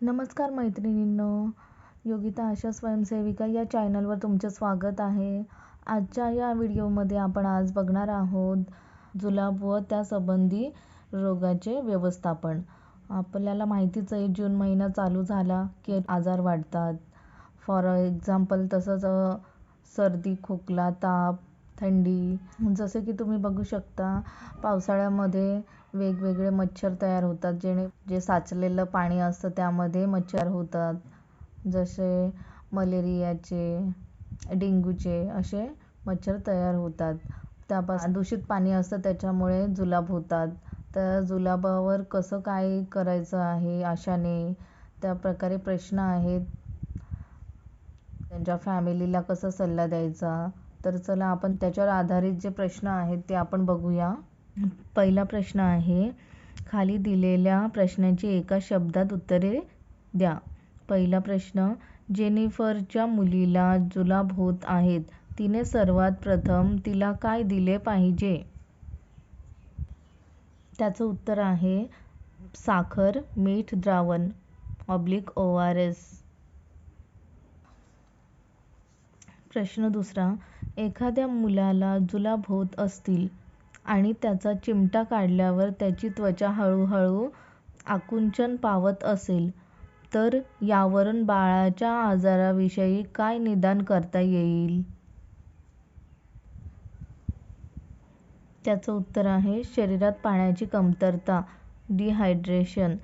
नमस्कार मैत्रिणींनो योगिता आशा स्वयंसेविका या चॅनलवर तुमचे स्वागत आहे. आजच्या या व्हिडिओमध्ये आपण आज बघणार आहोत जुलाब व त्यासंबंधी रोगाचे व्यवस्थापन. आपल्याला माहितीच आहे जून महिना चालू झाला की आजार वाढतात. फॉर एक्झाम्पल तसंच सर्दी खोकला ताप थंडी जसे की तुम्ही बघू शकता पावसाळ्यामध्ये वेगवेगळे मच्छर तयार होतात जेणे जे साचलेलं पाणी असतं त्यामध्ये मच्छर होतात. जसे मलेरियाचे डेंग्यूचे असे मच्छर तयार होतात. त्यापासून दूषित पाणी असतं त्याच्यामुळे जुलाब होतात. त्या जुलाबावर कसं काय करायचं आहे आशाने? त्या प्रकारे प्रश्न आहेत. त्यांच्या फॅमिलीला कसा सल्ला द्यायचा? तर चला आपण त्याच्यावर आधारित जे प्रश्न आहेत ते आपण बघूया. पहिला प्रश्न आहे खाली दिलेल्या प्रश्नाची एका शब्दात उत्तरे द्या. पहिला प्रश्न जेनिफरच्या मुलीला जुलाब होत आहेत. तिने सर्वात प्रथम तिला काय दिले पाहिजे? त्याचं उत्तर आहे साखर मीठ द्रावण. ऑब्लिक ओ आर एस प्रश्न दुसरा एखाद्या मुलाला जुलाब होत असतील आणि त्याचा चिमटा काढल्यावर त्याची त्वचा हळूहळू आकुंचन पावत असेल. तर यावरून बाळाच्या आजाराविषयी काय निदान करता येईल? त्याचं उत्तर आहे शरीरात पाण्याची कमतरता डिहायड्रेशन.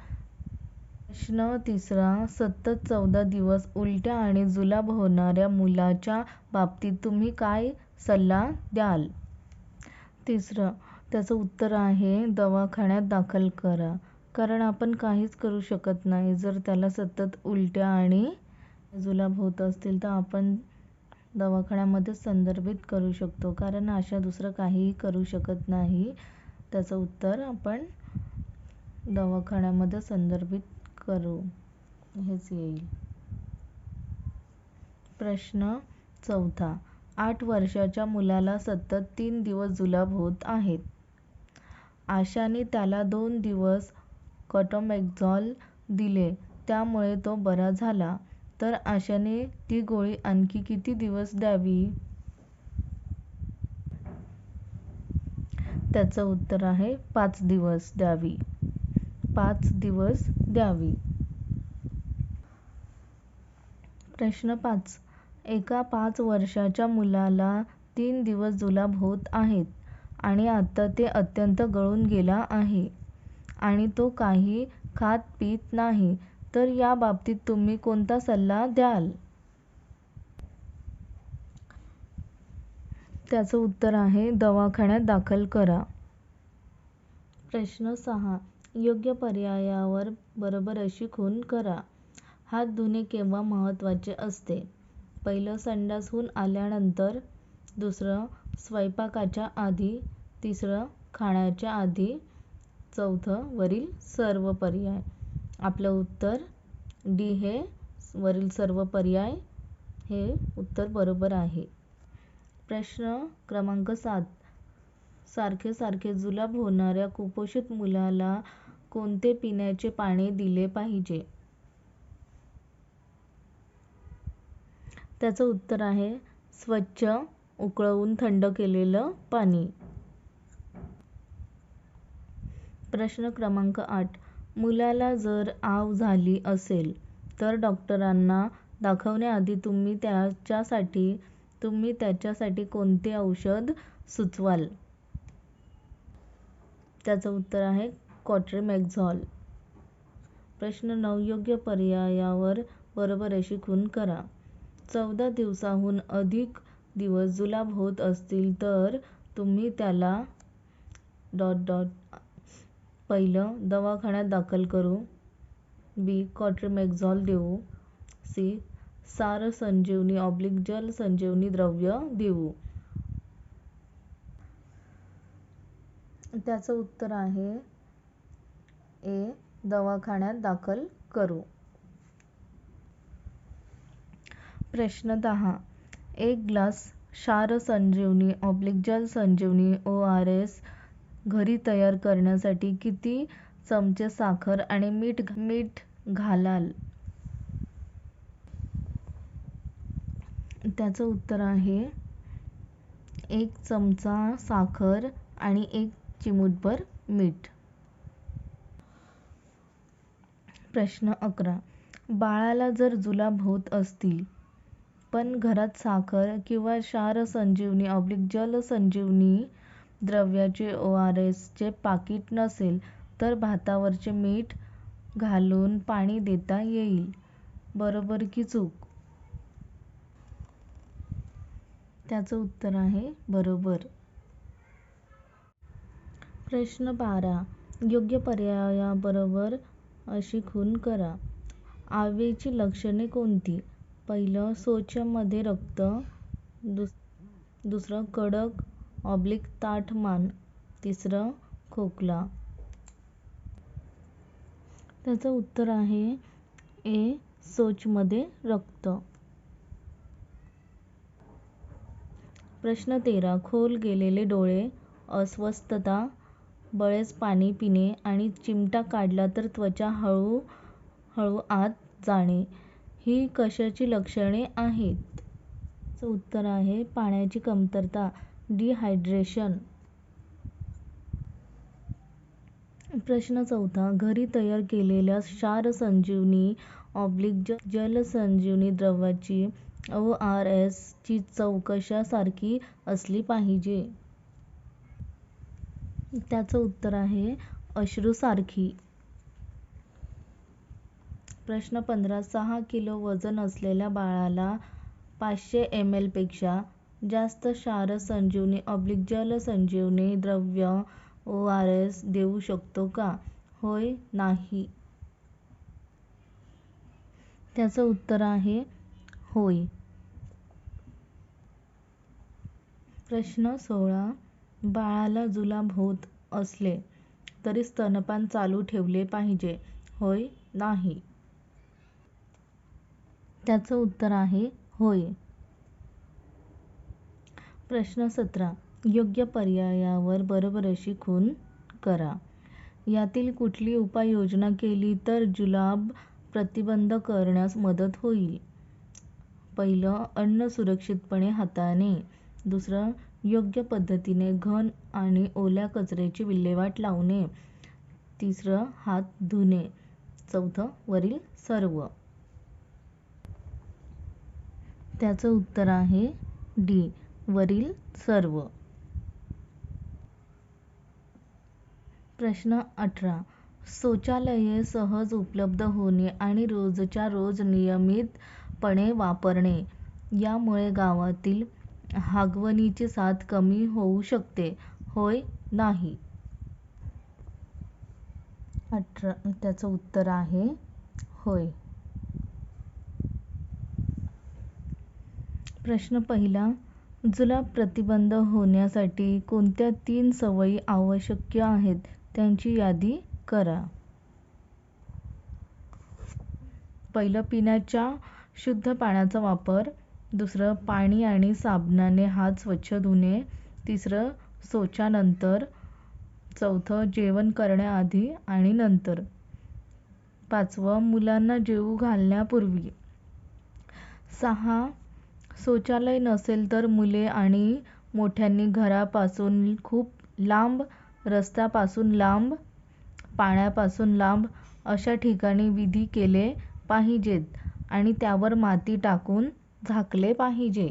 प्रश्न तिसरा सतत चौदा दिवस उलट्या आणि जुलाब होणाऱ्या मुलाच्या बाबतीत तुम्ही काय सल्ला द्याल? तिसरं त्याचं उत्तर आहे दवाखान्यात दाखल करा. कारण आपण काहीच करू शकत नाही. जर त्याला सतत उलट्या आणि जुलाब होत असतील तर आपण दवाखान्यामध्ये संदर्भित करू शकतो. कारण अशा दुसरं काहीही करू शकत नाही. त्याचं उत्तर आपण दवाखान्यामध्ये संदर्भित करू. हेच येईल. प्रश्न चौथा. आठ वर्षाच्या मुलाला सतत तीन दिवस जुलाब होत आहेत. आशाने त्याला दोन दिवस कॉटोमॅक्झॉल दिले त्यामुळे तो बरा झाला. तर आशाने ती गोळी आणखी किती दिवस द्यावी? त्याचं उत्तर आहे पाच दिवस द्यावी. पाच दिवस द्यावी. प्रश्न पाच. एका पाच वर्षाच्या मुलाला तीन दिवस जुलाब होत आहेत आणि आता ते अत्यंत गळून गेला आहे. आणि तो काही खात पीत नाही. तर या बाबतीत तुम्ही कोणता सल्ला द्याल? त्याचं उत्तर आहे दवाखान्यात दाखल करा. प्रश्न सहा. योग्य पर्यायावर बरोबर अशी खूण करा. हात धुणे केव्हा महत्त्वाचे असते? पहिलं संडासहून आल्यानंतर दुसरं स्वयंपाकाच्या आधी तिसरं खाण्याच्या आधी चौथं वरील सर्व पर्याय. आपलं उत्तर डी हे वरील सर्व पर्याय. हे उत्तर बरोबर आहे. प्रश्न क्रमांक सात. सारखे सारखे जुलाब होणाऱ्या कुपोषित मुलाला कोणते पिण्याचे पाणी दिले पाहिजे? त्याचं उत्तर आहे स्वच्छ उकळवून थंड केलेलं पाणी. प्रश्न क्रमांक आठ. मुलाला जर आव झाली असेल तर डॉक्टरांना दाखवण्याआधी तुम्ही त्याच्यासाठी तुम्ही त्याच्यासाठी कोणते औषध सुचवाल? त्याचं उत्तर आहे कॉट्रेमॅक्झॉल. प्रश्न नऊ. योग्य पर्यायावर बरोबर अशी खूण करा. चौदा दिवसांहून अधिक दिवस जुलाब होत असतील तर तुम्ही त्याला डॉट डॉट पहिलं दवाखान्यात दाखल करू. बी. कॉट्रिमॅक्झॉल देऊ. सी. सार संजीवनी ऑब्लिक जल संजीवनी द्रव्य देऊ. त्याचं उत्तर आहे ए. दवाखान्यात दाखल करू. प्रश्न दहा. एक ग्लास क्षार संजीवनी ऑब्लिक जल संजीवनी ओ आर एस घरी तयार करण्यासाठी किती चमचे साखर आणि मीठ मीठ घालाल? त्याचं उत्तर आहे एक चमचा साखर आणि एक चिमूटभर मीठ. प्रश्न अकरा. बाळाला जर जुलाब होत असतील आपण घरात साखर किंवा क्षार संजीवनी ऑब्लिक जल संजीवनी द्रव्याचे ओ आर एसचे पाकिट नसेल तर भातावरचे मीठ घालून पाणी देता येईल. बरोबर की चूक? त्याचं उत्तर आहे बरोबर. प्रश्न बारा. योग्य पर्यायाबरोबर अशी खून करा. आवेची लक्षणे कोणती? पहिलं सोच्यामध्ये रक्त दुस दुसरं कडक ऑब्लिक ताठ मान तिसरं खोकला. त्याचं उत्तर आहे ए सोचमध्ये रक्त. प्रश्न तेरा खोल गेलेले डोळे अस्वस्थता बळेच पाणी पिणे आणि चिमटा काढला तर त्वचा हळू हळू आत जाणे. ही कशाची लक्षणे आहेत? उत्तर आहे पाण्याची कमतरता डिहायड्रेशन प्रश्न चौथा घरी तयार केलेल्या क्षार संजीवनी ऑब्लिक जल संजीवनी द्रवाची ओ आर एस ची चव कशासारखी असली पाहिजे? त्याचं उत्तर आहे अश्रूसारखी. प्रश्न पंधरा. सहा किलो वजन असलेल्या बाळाला पाचशे एम एलपेक्षा जास्त क्षार संजीवनी ऑब्लिक जल संजीवनी द्रव्य ओ आर एस देऊ शकतो का? होय नाही. त्याचं उत्तर आहे होय. प्रश्न सोळा. बाळाला जुलाब होत असले तरी स्तनपान चालू ठेवले पाहिजे होय नाही. त्याचं उत्तर आहे होय. प्रश्न सतरा. योग्य पर्यायावर बरोबर अशी खूण करा. यातील कुठली उपाययोजना केली तर जुलाब प्रतिबंध करण्यास मदत होईल? पहिलं अन्न सुरक्षितपणे हाताळणे दुसरं योग्य पद्धतीने घन आणि ओल्या कचऱ्याची विल्हेवाट लावणे. तिसरं हात धुणे. चौथं वरील सर्व. त्याचं उत्तर आहे डी. वरील सर्व. प्रश्न अठरा. शौचालये सहज उपलब्ध होणे आणि रोजच्या रोज नियमितपणे वापरणे यामुळे गावातील हागवणीची साथ कमी होऊ शकते होय नाही? अठरा. त्याचं उत्तर आहे होय. प्रश्न पहिला जुलाब प्रतिबंध होण्यासाठी कोणत्या तीन सवयी आवश्यक आहेत त्यांची यादी करा. पहिलं पिण्याच्या शुद्ध पाण्याचा वापर. दुसरं पाणी आणि साबणाने हात स्वच्छ धुणे. तिसरं शौचानंतर. चौथं जेवण करण्याआधी आणि नंतर. पाचवं मुलांना जेवू घालण्यापूर्वी. सहा शौचालय नसेल तर मुले आणि मोठ्यांनी घरापासून खूप लांब रस्त्यापासून लांब पाण्यापासून लांब अशा ठिकाणी विधी केले पाहिजेत आणि त्यावर माती टाकून झाकले पाहिजे.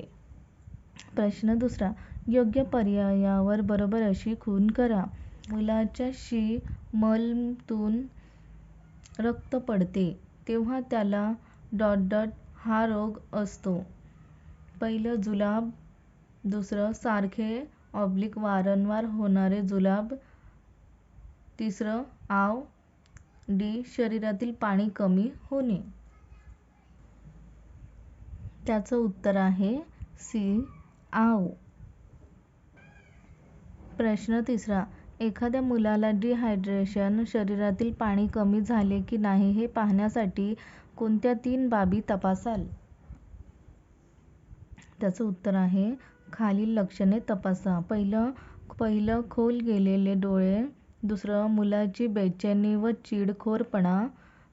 प्रश्न दुसरा योग्य पर्यायावर बरोबर अशी खूण करा. मुलाच्या शी मलमतून रक्त पडते तेव्हा त्याला डॉट डॉट हा रोग असतो. पहिलं जुलाब दुसरं सारखे ऑब्लिक वारंवार होणारे जुलाब तिसरं आव डी शरीरातील पाणी कमी होणे. त्याचं उत्तर आहे सी आव. प्रश्न तिसरा एखाद्या मुलाला डिहायड्रेशन शरीरातील पाणी कमी झाले की नाही हे पाहण्यासाठी कोणत्या तीन बाबी तपासाल? त्याचं उत्तर आहे खालील लक्षणे तपासा. पहिलं पहिलं खोल गेलेले डोळे दुसरं मुलाची बेचैनी व चिडखोरपणा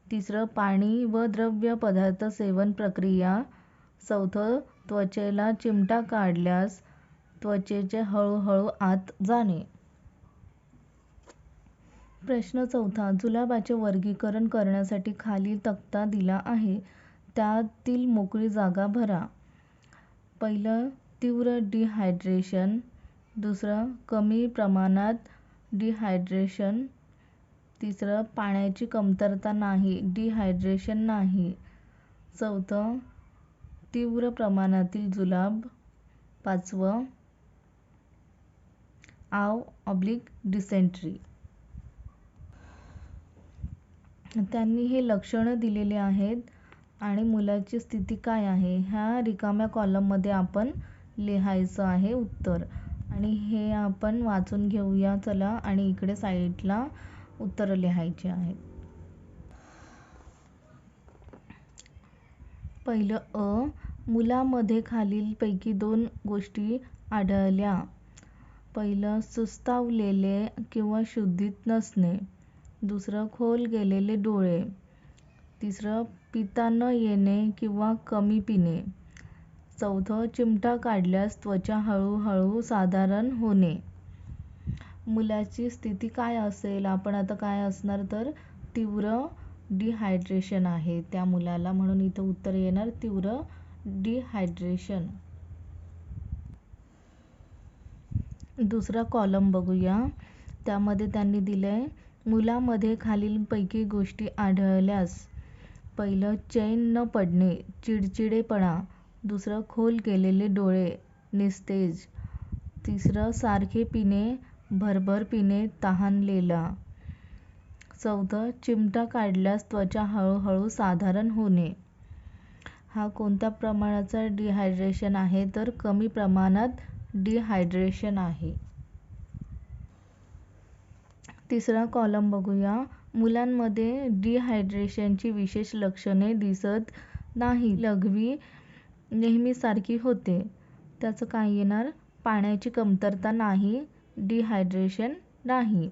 तिसरं पाणी व द्रव्य पदार्थ सेवन प्रक्रिया चौथं त्वचेला चिमटा काढल्यास त्वचेचे हळूहळू आत जाणे. प्रश्न चौथा जुलाबाचे वर्गीकरण करण्यासाठी खालील तक्ता दिला आहे. त्यातील मोकळी जागा भरा. पहिलं तीव्र डिहायड्रेशन दुसरं कमी प्रमाणात डिहायड्रेशन तिसरं पाण्याची कमतरता नाही डिहायड्रेशन नाही. चौथं तीव्र प्रमाणातील जुलाब. पाचवं आव ऑब्लिक डिसेंट्री त्यांनी हे लक्षणं दिलेली आहेत. आणि मुलाची स्थिती काय आहे? ह्या रिकाम्या कॉलममध्ये आपण लिहायचं आहे उत्तर. आणि हे आपण वाचून घेऊया. चला आणि इकडे साईडला उत्तरं लिहायची आहेत. पहिलं अ मुलामध्ये खालीलपैकी दोन गोष्टी आढळल्या. पहिलं सुस्तावलेले किंवा शुद्धीत नसणे. दुसरं खोल गेलेले डोळे. तिसरं पिता न येणे किंवा कमी पिणे. चौथं चिमटा काढल्यास त्वचा हळूहळू साधारण होणे. मुलाची स्थिती काय असेल? आपण आता काय असणार? तर तीव्र डिहायड्रेशन आहे. त्या मुलाला म्हणून इथं उत्तर येणार तीव्र डिहायड्रेशन दुसरा कॉलम बघूया. त्यामध्ये त्यांनी दिलंय मुलामध्ये खालीलपैकी गोष्टी आढळल्यास पहिलं चैन न पडणे चिडचिडेपणा दुसरं खोल गेलेले डोळे निस्तेज तिसरं सारखे पिणे भरभर पिणे तहानलेला. चौथं चिमटा काढल्यास त्वचा हळूहळू साधारण होणे. हा कोणत्या प्रमाणाचा डिहायड्रेशन आहे? तर कमी प्रमाणात डिहायड्रेशन आहे. तिसरा कॉलम बघूया. मुलांमध्ये डिहायड्रेशनची विशेष लक्षणे दिसत नाही लघवी नेहमीसारखी होते. त्याचं काय येणार? पाण्याची कमतरता नाही डिहायड्रेशन नाही.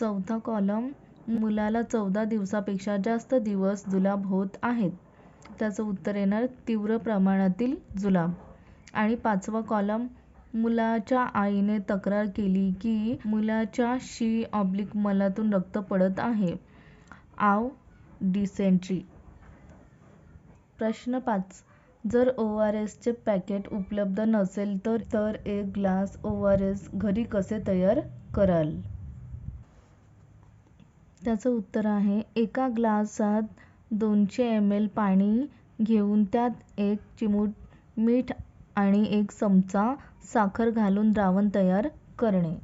चौथा कॉलम मुलाला चौदा दिवसापेक्षा जास्त दिवस जुलाब होत आहेत. त्याचं उत्तर येणार तीव्र प्रमाणातील जुलाब. आणि पाचवा कॉलम मुलाच्या आईने तक्रार केली की मुलाच्या शी ऑब्लिक मलातून रक्त पडत आहे. आव डिसेंट्री प्रश्न पाच. जर ओ आर एसचे पॅकेट उपलब्ध नसेल तर तर एक ग्लास ओ आर एस घरी कसे तयार कराल? त्याचं उत्तर आहे एका ग्लासात दोनशे एम एल पाणी घेऊन त्यात एक चिमूट मीठ आणि एक चमचा साखर घालून द्रावण तयार करणे.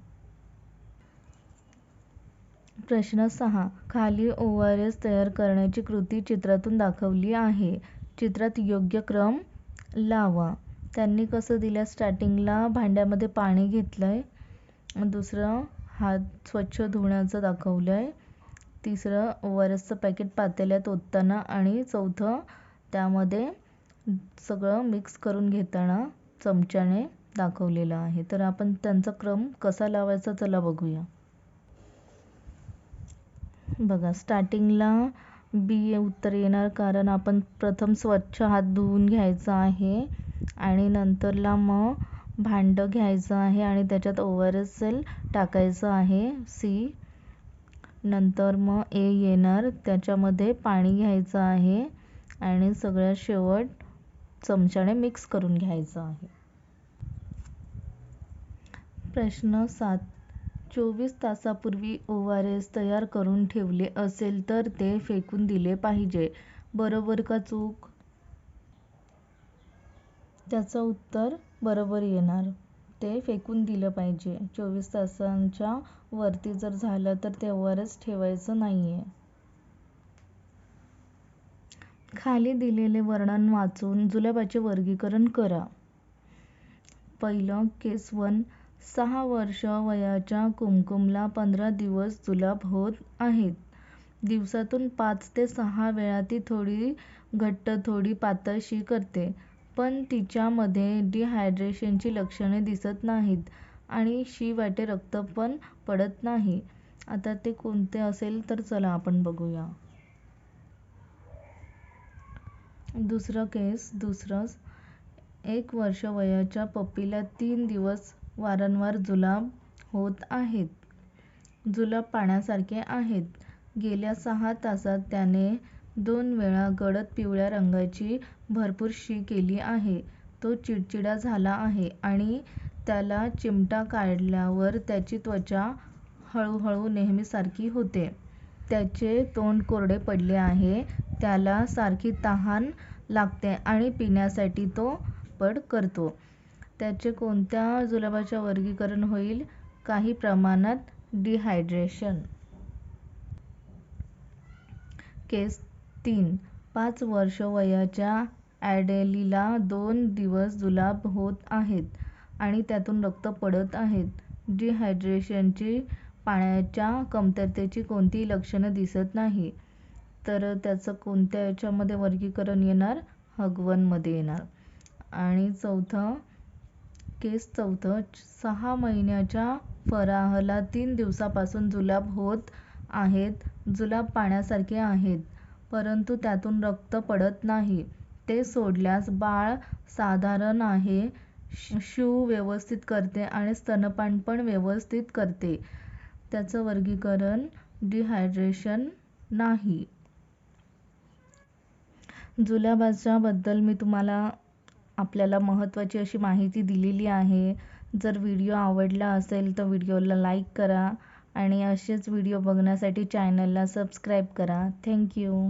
प्रश्न सहा. खाली ओ आर एस तयार करण्याची कृती चित्रातून दाखवली आहे. चित्रात योग्य क्रम लावा. त्यांनी कसं दिलं स्टार्टिंगला भांड्यामध्ये पाणी घेतलंय. दुसरं हात स्वच्छ धुण्याचं आहे तिसरं ओ आर एसचं पॅकेट पातेल्यात ओतताना आणि चौथं त्यामध्ये सगळं मिक्स करून घेताना चमच्याने दाखवलेलं आहे. तर आपण त्यांचा क्रम कसा लावायचा चला बघूया. बघा स्टार्टिंगला बी उत्तर येणार कारण आपण प्रथम स्वच्छ हात धुवून घ्यायचा आहे आणि नंतरला मग भांडं घ्यायचं आहे आणि त्याच्यात ओवर एस सेल टाकायचं आहे सी नंतर मग ए येणार त्याच्यामध्ये पाणी घ्यायचं आहे आणि सगळ्यात शेवट चमच्याने मिक्स करून घ्यायचं आहे. प्रश्न सात. चोवीस तासापूर्वी ओ आर एस तयार करून ठेवले असेल तर ते फेकून दिले पाहिजे. बरोबर का चूक? त्याचं उत्तर बरोबर येणार. ते फेकून दिलं पाहिजे. चोवीस तासांच्या वरती जर झालं तर ते ओ आर एस ठेवायचं नाही आहे खाली दिलेले वर्णन वाचून जुलाबाचे वर्गीकरण करा. पहिलं केस वन सहा वर्ष वयाच्या कुमकुमला पंधरा दिवस जुलाब होत आहेत. दिवसातून पाच ते सहा वेळा ती थोडी घट्ट थोडी पातळशी करते पण तिच्यामध्ये डिहायड्रेशनची लक्षणे दिसत नाहीत आणि शी वाटे रक्त पण पडत नाही. आता ते कोणते असेल तर चला आपण बघूया. दुसरं केस दुसरंच एक वर्ष वयाच्या पप्पीला तीन दिवस वारंवार जुलाब होत आहेत. जुलाब पाण्यासारखे आहेत. गेल्या सहा तासात त्याने दोन वेळा गडद पिवळ्या रंगाची भरपूर शी केली आहे. तो चिडचिडा झाला आहे आणि त्याला चिमटा काढल्यावर त्याची त्वचा हळूहळू नेहमीसारखी होते. त्याचे तोंड कोरडे पडले आहे. त्याला सारखी तहान लागते आणि पिण्यासाठी तो पड करतो. त्याचे कोणत्या जुलाबाचे वर्गीकरण होईल? काही प्रमाणात डिहायड्रेशन. केस तीन. पाच वर्षे वयाच्या ॲडेलीला दोन दिवस जुलाब होत आहेत आणि त्यातून रक्त पडत आहेत. डिहायड्रेशनची पाण्याच्या कमतरतेची कोणतीही लक्षणं दिसत नाहीत. तर त्याचं कोणत्या याच्यामध्ये वर्गीकरण येणार? हगवनमध्ये येणार. आणि चौथं, केस चौथं. सहा महिन्याच्या फराहला तीन दिवसापासून जुलाब होत आहेत. जुलाब पाण्यासारखे आहेत, परंतु त्यातून रक्त पडत नाही. ते सोडल्यास बाळ साधारण आहे. शू व्यवस्थित करते आणि स्तनपान पण व्यवस्थित करते. त्याचं वर्गीकरण डिहायड्रेशन नाही. जुलाबाच्या भाषाबद्दल मी तुम्हाला आपल्याला महत्त्वाची अशी माहिती दिलेली आहे. जर व्हिडिओ आवडला असेल तर व्हिडिओला लाईक करा आणि असेच व्हिडिओ बघण्यासाठी चॅनलला सबस्क्राईब करा. थँक्यू